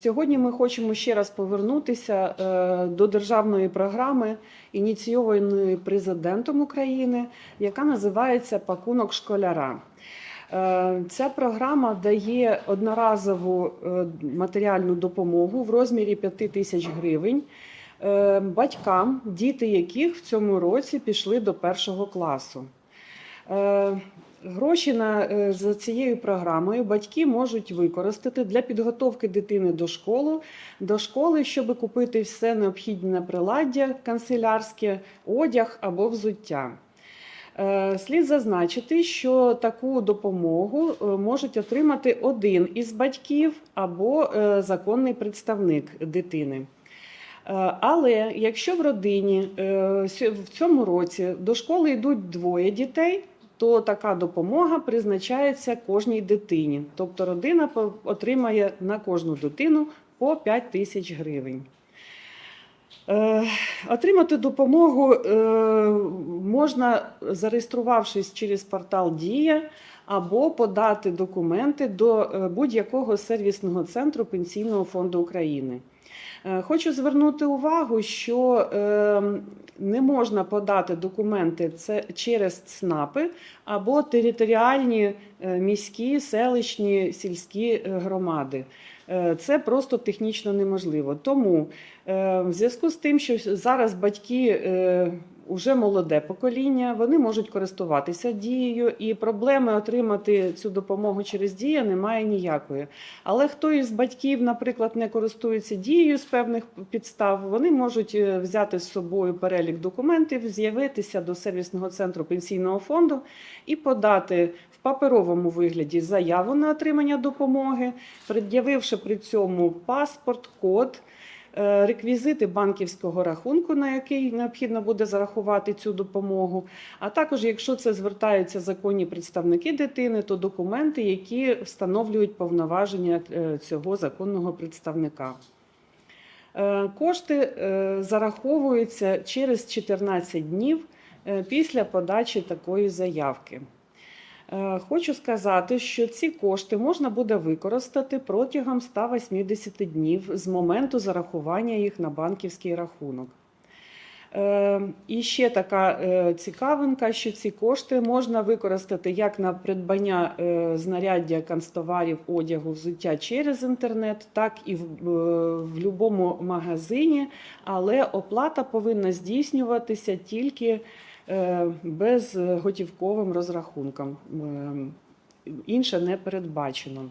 Сьогодні ми хочемо ще раз повернутися е, до державної програми, ініційованої президентом України, яка називається Пакунок школяра. Е, Ця програма дає одноразову е, матеріальну допомогу в розмірі 5 тисяч гривень батькам, діти яких в цьому році пішли до першого класу. Е, Гроші на е, за цією програмою батьки можуть використати для підготовки дитини до школи, до школи, щоб купити все необхідне приладдя канцелярське, одяг або взуття. Е, Слід зазначити, що таку допомогу можуть отримати один із батьків або законний представник дитини. Але якщо в родині в цьому році до школи йдуть двоє дітей, то така допомога призначається кожній дитині. Тобто родина отримає на кожну дитину по 5 тисяч гривень. Е, Отримати допомогу е, можна, зареєструвавшись через портал Дія або подати документи до е, будь-якого сервісного центру Пенсійного фонду України. Е, Хочу звернути увагу, що е, не можна подати документи через ЦНАПи або територіальні е, міські, селищні, сільські е, громади. Це просто технічно неможливо. Тому в зв'язку з тим, що зараз батьки уже молоде покоління, вони можуть користуватися дією, і проблеми отримати цю допомогу через дію немає ніякої. Але хто із батьків, наприклад, не користується дією з певних підстав, вони можуть е, взяти з собою перелік документів, з'явитися до сервісного центру пенсійного фонду і подати в паперовому вигляді заяву на отримання допомоги, пред'явивши при цьому паспорт, код. Е, Реквізити банківського рахунку, на який необхідно буде зарахувати цю допомогу. А також, якщо це звертаються законні представники дитини, то документи, які встановлюють повноваження е, цього законного представника. Е, Кошти зараховуються через 14 днів після подачі такої заявки. Е, Хочу сказати, що ці кошти можна буде використати протягом 180 днів з моменту зарахування їх на банківський рахунок. Е, І ще така е, цікавинка, що ці кошти можна використати як на придбання знаряддя канцтоварів, одягу, взуття через інтернет, так і в, в будь-якому магазині, але оплата повинна здійснюватися тільки безготівковим розрахунком. Е, Інше не передбачено.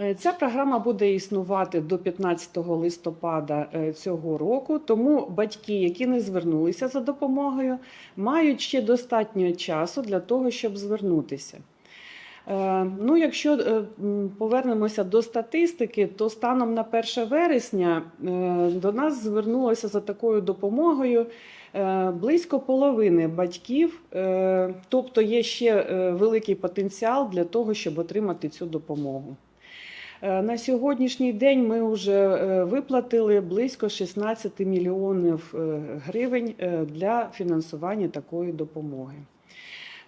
Е, Ця програма буде існувати до 15 листопада е, цього року, тому батьки, які не звернулися за допомогою, мають ще достатньо часу для того, щоб звернутися. Е, Ну, якщо е, повернемося до статистики, то станом на 1 вересня е, до нас звернулося за такою допомогою близько половини батьків, тобто є ще великий потенціал для того, щоб отримати цю допомогу. На сьогоднішній день ми вже виплатили близько 16 мільйонів гривень для фінансування такої допомоги.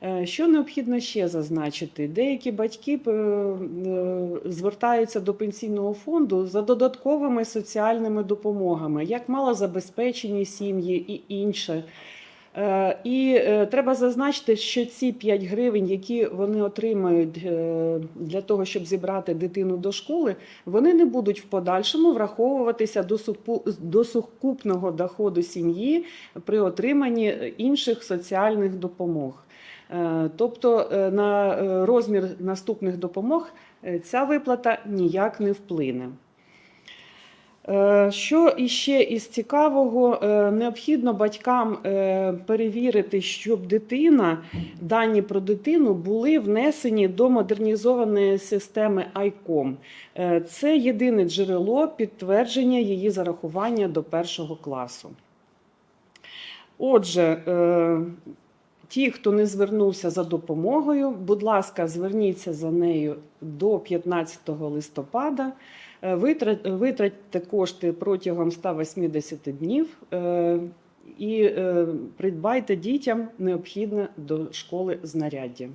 Е, Що необхідно ще зазначити? Деякі батьки е, е, звертаються до пенсійного фонду за додатковими соціальними допомогами, як малозабезпечені сім'ї і інше. І треба зазначити, що ці 5 гривень, які вони отримають для того, щоб зібрати дитину до школи, вони не будуть в подальшому враховуватися до сукупного доходу сім'ї при отриманні інших соціальних допомог. Е, Тобто е, на е, розмір наступних допомог ця виплата ніяк не вплине. Що іще із цікавого, необхідно батькам перевірити, щоб дитина, дані про дитину були внесені до модернізованої системи ICOM. Це єдине джерело підтвердження її зарахування до першого класу. Отже, ті, хто не звернувся за допомогою, будь ласка, зверніться за нею до 15 листопада. Е, Витратьте кошти протягом 180 днів е, і е, придбайте дітям необхідне до школи знаряддя.